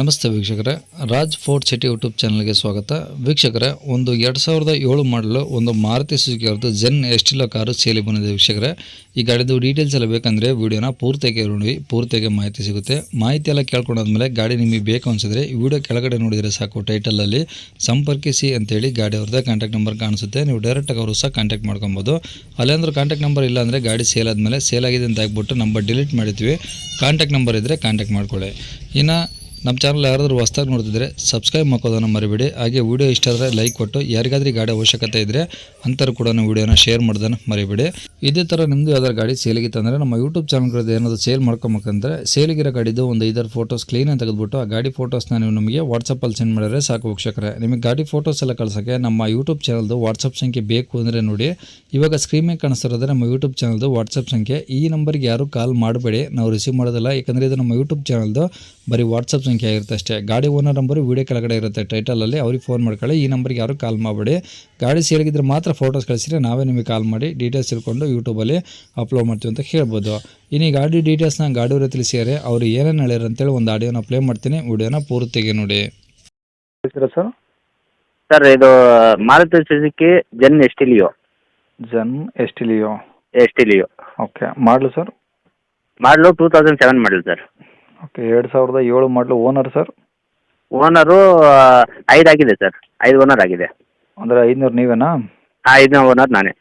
ನಮಸ್ತೆ ವೀಕ್ಷಕರೇ. Raj fort city YouTube ಚಾನಲ್ಗೆ ಸ್ವಾಗತ. ವೀಕ್ಷಕರೇ, ಒಂದು ಎರಡು ಸಾವಿರದ ಏಳು ಮಾಡಲು ಒಂದು ಮಾರುತಿ ಸುಜುಕಿ ಅವ್ರದ್ದು ಜೆನ್ ಎಸ್ಟಿಲೋ ಕಾರು ಸೇಲಿ ಬಂದಿದೆ ವೀಕ್ಷಕರೇ. ಈ ಗಾಡಿದು ಡೀಟೇಲ್ಸ್ ಎಲ್ಲ ಬೇಕಂದರೆ ವೀಡಿಯೋನ ಪೂರ್ತಿಯಾಗಿ ನೋಡಿ, ಪೂರ್ತಿಯಾಗಿ ಮಾಹಿತಿ ಸಿಗುತ್ತೆ. ಮಾಹಿತಿ ಎಲ್ಲ ಕೇಳ್ಕೊಂಡಾದ್ಮೇಲೆ ಗಾಡಿ ನಿಮಗೆ ಬೇಕು ಅನಿಸಿದ್ರೆ ಈ ವಿಡಿಯೋ ಕೆಳಗಡೆ ನೋಡಿದರೆ ಸಾಕು ಟೈಟಲಲ್ಲಿ ಸಂಪರ್ಕಿಸಿ ಅಂತೇಳಿ ಗಾಡಿ ಅವ್ರದ್ದೇ ಕಾಂಟ್ಯಾಕ್ಟ್ ನಂಬರ್ ಕಾಣಿಸುತ್ತೆ. ನೀವು ಡೈರೆಕ್ಟಾಗಿ ಅವರು ಸಹ ಕಾಂಟ್ಯಾಕ್ಟ್ ಮಾಡ್ಕೊಬೋದು. ಅಲ್ಲೇಂದ್ರೆ ಕಾಂಟ್ಯಾಕ್ಟ್ ನಂಬರ್ ಇಲ್ಲ ಅಂದರೆ ಗಾಡಿ ಸೇಲ್ ಆದಮೇಲೆ ಸೇಲ್ ಆಗಿದೆ ಅಂತ ಆಗ್ಬಿಟ್ಟು ನಂಬರ್ ಡಿಲೀಟ್ ಮಾಡಿದ್ವಿ ಕಾಂಟ್ಯಾಕ್ಟ್ ನಂಬರ್ ಇದ್ದರೆ ಕಾಂಟ್ಯಾಕ್ಟ್ ಮಾಡ್ಕೊಳ್ಳಿ. ಇನ್ನು ನಮ್ಮ ಚಾನಲ್ ಯಾರಾದರೂ ಹೊಸ್ದಾಗಿ ನೋಡ್ತಿದ್ರೆ ಸಬ್ಸ್ಕ್ರೈಬ್ ಮಾಡ್ಕೋದನ್ನು ಮರಿಬೇಡಿ. ಹಾಗೆ ವಿಡಿಯೋ ಇಷ್ಟ ಆದರೆ ಲೈಕ್ ಕೊಟ್ಟು ಯಾರಿಗಾದ್ರೂ ಗಾಡಿ ಅವಶ್ಯಕತೆ ಇದ್ದರೆ ಅಂಥವ್ರು ಕೂಡ ವಿಡಿಯೋನ ಶೇರ್ ಮಾಡೋದನ್ನು ಮರಿಬೇಡಿ. ಇದೇ ಥರ ನಿಮ್ಮದು ಯಾವ್ದಾದ್ರು ಗಾಡಿ ಸೇಲಿಗಿತ್ತು ಅಂದರೆ ನಮ್ಮ ಯೂಟ್ಯೂಬ್ ಚಾನಲ್ಗಳದ್ದು ಏನಾದರೂ ಸೇಲ್ ಮಾಡ್ಕೊಬೇಕಂದ್ರೆ ಸೇಲಿಗಿರೋ ಗಾಡಿದು ಒಂದು ಐದಾರು ಫೋಟೋಸ್ ಕ್ಲೀನಾಗಿ ತೆಗೆದುಬಿಟ್ಟು ಆ ಗಾಡಿ ಫೋಟೋಸ್ನ ನೀವು ನಮಗೆ ವಾಟ್ಸಪ್ಪಲ್ಲಿ ಸೆಂಡ್ ಮಾಡಿದ್ರೆ ಸಾಕು ವೀಕ್ಷಕರೇ. ನಿಮಗೆ ಗಾಡಿ ಫೋಟೋಸ್ ಎಲ್ಲ ಕಳ್ಸೋಕ್ಕೆ ನಮ್ಮ ಯೂಟ್ಯೂಬ್ ಚಾನಲ್ದು ವಾಟ್ಸಪ್ ಸಂಖ್ಯೆ ಬೇಕು ಅಂದರೆ ನೋಡಿ. ಇವಾಗ ಸ್ಕ್ರೀನ್ ಮೇಲೆ ಕಾಣಿಸ್ತಿರೋದ್ರೆ ನಮ್ಮ ಯೂಟ್ಯೂಬ್ ಚಾನಲ್ದು ವಾಟ್ಸಪ್ ಸಂಖ್ಯೆ. ಈ ನಂಬರ್ಗೆ ಯಾರು ಕಾಲ್ ಮಾಡಬೇಡಿ. ನಾವು ರಿಸೀವ್ ಮಾಡೋದಿಲ್ಲ. ಯಾಕಂದರೆ ಇದು ನಮ್ಮ ಯೂಟ್ಯೂಬ್ ಚಾನಲ್ದು ಬರೀ ವಾಟ್ಸಪ್ ಸಂಖ್ಯೆ ಆಗಿರುತ್ತೆ ಅಷ್ಟೇ. ಗಾಡಿ ಓನರ್ ನಂಬರು ವೀಡಿಯೋ ಕೆಳಗಡೆ ಇರುತ್ತೆ ಟೈಟಲಲ್ಲಿ. ಅವ್ರಿಗೆ ಫೋನ್ ಮಾಡ್ಕೊಳ್ಳಿ. ಈ ನಂಬರ್ಗೆ ಯಾರು ಕಾಲ್ ಮಾಡಬೇಡಿ. ಗಾಡಿ ಸೇರಿಗಿದ್ರೆ ಮಾತ್ರ ಫೋಟೋಸ್ ಕಳಿಸಿದ್ರೆ ನಾವೇ ನಿಮಗೆ ಕಾಲ್ ಮಾಡಿ ಡೀಟೇಲ್ಸ್ ತಿಳ್ಕೊಂಡು ಯೂಟ್ಯೂಬಲ್ಲಿ ಅಪ್ಲೋಡ್ ಮಾಡ್ತೀವಿ ಅಂತ ಹೇಳ್ಬೋದು. ಇನ್ನು ಈ ಗಾಡಿ ಡೀಟೇಲ್ಸ್ನ ಗಾಡಿಯವರ ತಿಳಿಸಿದರೆ ಅವರು ಏನೇನು ಹೇಳ್ಯಾರ ಅಂತೇಳಿ ಒಂದು ಆಡಿಯೋನ ಪ್ಲೇ ಮಾಡ್ತೀನಿ. ವಿಡಿಯೋನ ಪೂರ್ತಿಗೆ ನೋಡಿ. ಸರ್ ಸರ್ ಇದು Maruti Suzuki Zen Estilo Zen Estilo Estilo okay ಮಾಡಲು ಸರ್ ಮಾಡಲು ಟೂ ತೌಸಂಡ್ ಸೆವೆನ್ ಮಾಡಲು ಸರ್ ಓಕೆ ಎರಡು ಸಾವಿರದ ಏಳು ಮಾಡಲು ಓನರ್ ಸರ್ ಓನರು ಐದು ಆಗಿದೆ ಸರ್ ಐದು ಓನರ್ ಆಗಿದೆ. ಅಂದರೆ ಐದುನೂರು ನೀವೇನಾ? ಐದನೇ ಓನರ್ ನಾನೇ.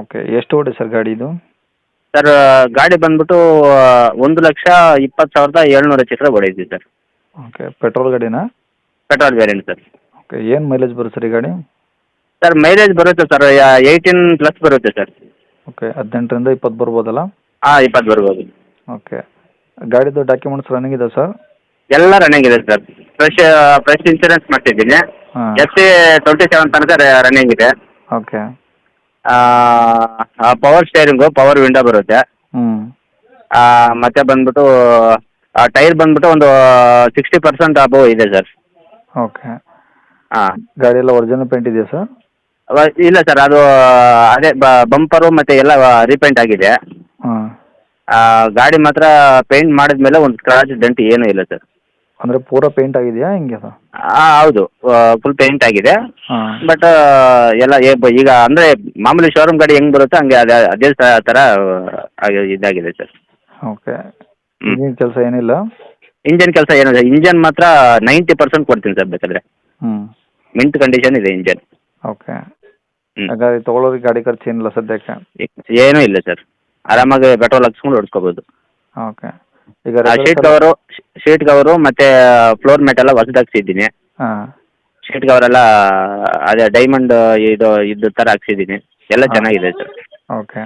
ಓಕೆ ಎಷ್ಟು ಓಡಿ ಸರ್ ಗಾಡಿ ಇದು? ಸರ್ ಗಾಡಿ ಬಂದ್ಬಿಟ್ಟು ಒಂದು ಲಕ್ಷ ಇಪ್ಪತ್ತು ಸಾವಿರದ ಏಳ್ನೂರ ಚಿತ್ರ ಹೊಡೆಯಿದ್ವಿ ಸರ್ ಓಕೆ ಪೆಟ್ರೋಲ್ ಗಾಡಿನಾ? ಪೆಟ್ರೋಲ್ ವೇರಿಯಂಟ್ ಸರ್ ಓಕೆ ಏನು ಮೈಲೇಜ್ ಬರುತ್ತೆ ಸರ್ ಈ ಗಾಡಿ? ಸರ್ ಮೈಲೇಜ್ ಬರುತ್ತೆ ಸರ್ ಏಯ್ಟೀನ್ ಪ್ಲಸ್ ಬರುತ್ತೆ ಸರ್ ಓಕೆ ಹದಿನೆಂಟರಿಂದ ಇಪ್ಪತ್ತು ಬರ್ಬೋದಲ್ಲ? ಹಾಂ ಇಪ್ಪತ್ತು ಬರ್ಬೋದು. ಓಕೆ ಗಾಡಿದು ಡಾಕ್ಯುಮೆಂಟ್ಸ್ ರನ್ನಿಂಗ್ ಇದೆ ಸರ್ ಎಲ್ಲ ರನ್ನಿಂಗ್ ಇದೆ ಸರ್ ಫ್ರೆಶ್ ಫ್ರೆಶ್ ಇನ್ಶೂರೆನ್ಸ್ ಮಾಡ್ತಿದ್ದೀನಿ. ಹಾಂ. ಎಫ್ ಸಿ ಟ್ವೆಂಟಿ ಸೆವೆನ್ ತನಕ ರನ್ನಿಂಗ್ ಇದೆ okay power steering power window ಬರುತ್ತೆ. ಹ್ಞೂ ಮತ್ತೆ ಬಂದ್ಬಿಟ್ಟು ಟೈರ್ ಬಂದ್ಬಿಟ್ಟು ಒಂದು ಸಿಕ್ಸ್ಟಿ ಪರ್ಸೆಂಟ್ ಅಬೋ ಇದೆ ಸರ್ ಓಕೆ ಹಾಂ. ಗಾಡಿ ಎಲ್ಲ ಒರಿಜಿನಲ್ ಪೇಂಟ್ ಇದೆಯಾ ಸರ್ ಇಲ್ಲ ಸರ್ ಅದು ಅದೇ ಬಂಪರು ಮತ್ತೆ ಎಲ್ಲ ರೀಪೇಂಟ್ ಆಗಿದೆ. ಗಾಡಿ ಮಾತ್ರ ಪೇಂಟ್ ಮಾಡಿದ್ಮೇಲೆ ಒಂದು ಸ್ಕ್ರಾಚ್ ಡೆಂಟ್ ಏನೂ ಇಲ್ಲ ಸರ್. ಅಂದ್ರೆ ಪೂರ ಪೇಂಟ್ ಆಗಿದೆಯಾ ಹೆಂಗೆ ಅದು? ಹೌದು. ಫುಲ್ ಪೇಂಟ್ ಆಗಿದೆ. ಹಾಂ. ಬಟ್ ಎಲ್ಲ ಏ- ಬ- ಈಗ ಅಂದರೆ ಮಾಮೂಲಿ ಶೋರೂಮ್ ಗಾಡಿ ಹೆಂಗೆ ಬರುತ್ತೆ ಹಂಗೆ ಅದೇ ಅದೇ ಥರ ಆಗಿ- ಇದಾಗಿದೆ ಸರ್. ಓಕೆ. ಹ್ಮ್. ಈಗಿನ ಕೆಲಸ ಏನಿಲ್ಲ? ಇಂಜಿನ್ ಕೆಲಸ ಏನಿದೆ ಇಂಜನ್ ಮಾತ್ರ ನೈಂಟಿ ಪರ್ಸೆಂಟ್ ಕೊಡ್ತೀನಿ ಸರ್ ಬೇಕಾದ್ರೆ. ಹ್ಞೂ ಮಿಂಟ್ ಕಂಡೀಷನ್ ಇದೆ ಇಂಜನ್. ಓಕೆ. ಹ್ಮ್. ಹಾಗಾದ್ರೆ ಗಾಡಿ ಖರ್ಚು ಏನಿಲ್ಲ ಸದ್ಯಕ್ಕೆ ಏನೂ ಇಲ್ಲ ಸರ್. ಆರಾಮಾಗಿ ಪೆಟ್ರೋಲ್ ಹಾಕ್ಸ್ಕೊಂಡು ಹೊಡ್ಸ್ಕೋಬೋದು ಓಕೆ ಈಗ ಶೀಟ್ ಕವರು ಶೀಟ್ ಕವರು ಮತ್ತೆ ಫ್ಲೋರ್ ಮ್ಯಾಟ್ ಎಲ್ಲ ಹೊಸದಾಗ್ಸಿದ್ದೀನಿ ಹಾಂ. ಶೀಟ್ ಕವರ್ ಎಲ್ಲ ಅದೇ ಡೈಮಂಡ್ ಇದು ಇದ್ದ ತರ ಹಾಕ್ಸಿದ್ದೀನಿ. ಎಲ್ಲ ಚೆನ್ನಾಗಿದೆ ಸರ್ ಓಕೆ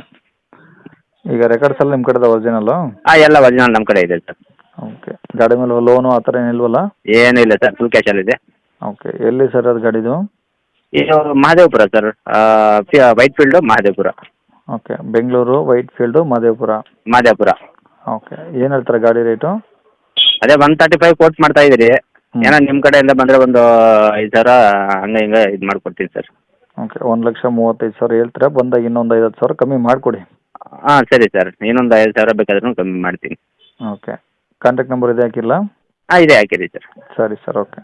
ಈಗ ರೆಕಾರ್ಡ್ಸ್ ಎಲ್ಲ ನಿಮ್ಮ ಕಡೆದ ಒರಿಜಿನಲ್ಲು ಹಾಂ ಎಲ್ಲ ಒರಿಜಿನಲ್ ನಮ್ಮ ಕಡೆ ಇದೆ ಸರ್ ಓಕೆ ಗಾಡಿ ಮೇಲೆ ಲೋನು ಆ ಥರ ಏನಿಲ್ವಲ್ಲ ಏನೂ ಇಲ್ಲ ಸರ್ ಫುಲ್ ಕ್ಯಾಶಲ್ಲಿದೆ ಓಕೆ ಎಲ್ಲಿ ಸರ್ ಅದು ಗಾಡಿದು? ಇದು Mahadevapura sir Whitefield Mahadevapura okay. Bengaluru Whitefield Madevapura. Madepura okay. ಏನು ಹೇಳ್ತಾರೆ ಗಾಡಿ ರೇಟು? ಅದೇ ಒನ್ ತರ್ಟಿ ಫೈವ್ ಕೋಟ್ ಮಾಡ್ತಾ ಇದ್ದೀರಿ. ಏನೋ ನಿಮ್ಮ ಕಡೆಯಿಂದ ಬಂದರೆ ಒಂದು ಐದು ಸಾವಿರ ಹಂಗೆ ಹಿಂಗೆ ಇದು ಮಾಡ್ಕೊಡ್ತೀನಿ ಸರ್. ಓಕೆ. ಒಂದು ಲಕ್ಷ ಮೂವತ್ತೈದು ಸಾವಿರ ಹೇಳ್ತೀರಾ? ಬಂದಾಗ ಇನ್ನೊಂದು ಐವತ್ತು ಸಾವಿರ ಕಮ್ಮಿ ಮಾಡಿಕೊಡಿ. ಹಾಂ ಸರಿ ಸರ್. ಇನ್ನೊಂದು ಐದು ಸಾವಿರ ಬೇಕಾದ್ರೂ ಕಮ್ಮಿ ಮಾಡ್ತೀನಿ. ಓಕೆ. ಕಾಂಟ್ಯಾಕ್ಟ್ ನಂಬರ್ ಇದೆ ಹಾಕಿಲ್ಲ? ಹಾಂ ಇದೆ ಹಾಕಿರಿ ಸರ್. ಸರಿ ಸರ್. ಓಕೆ.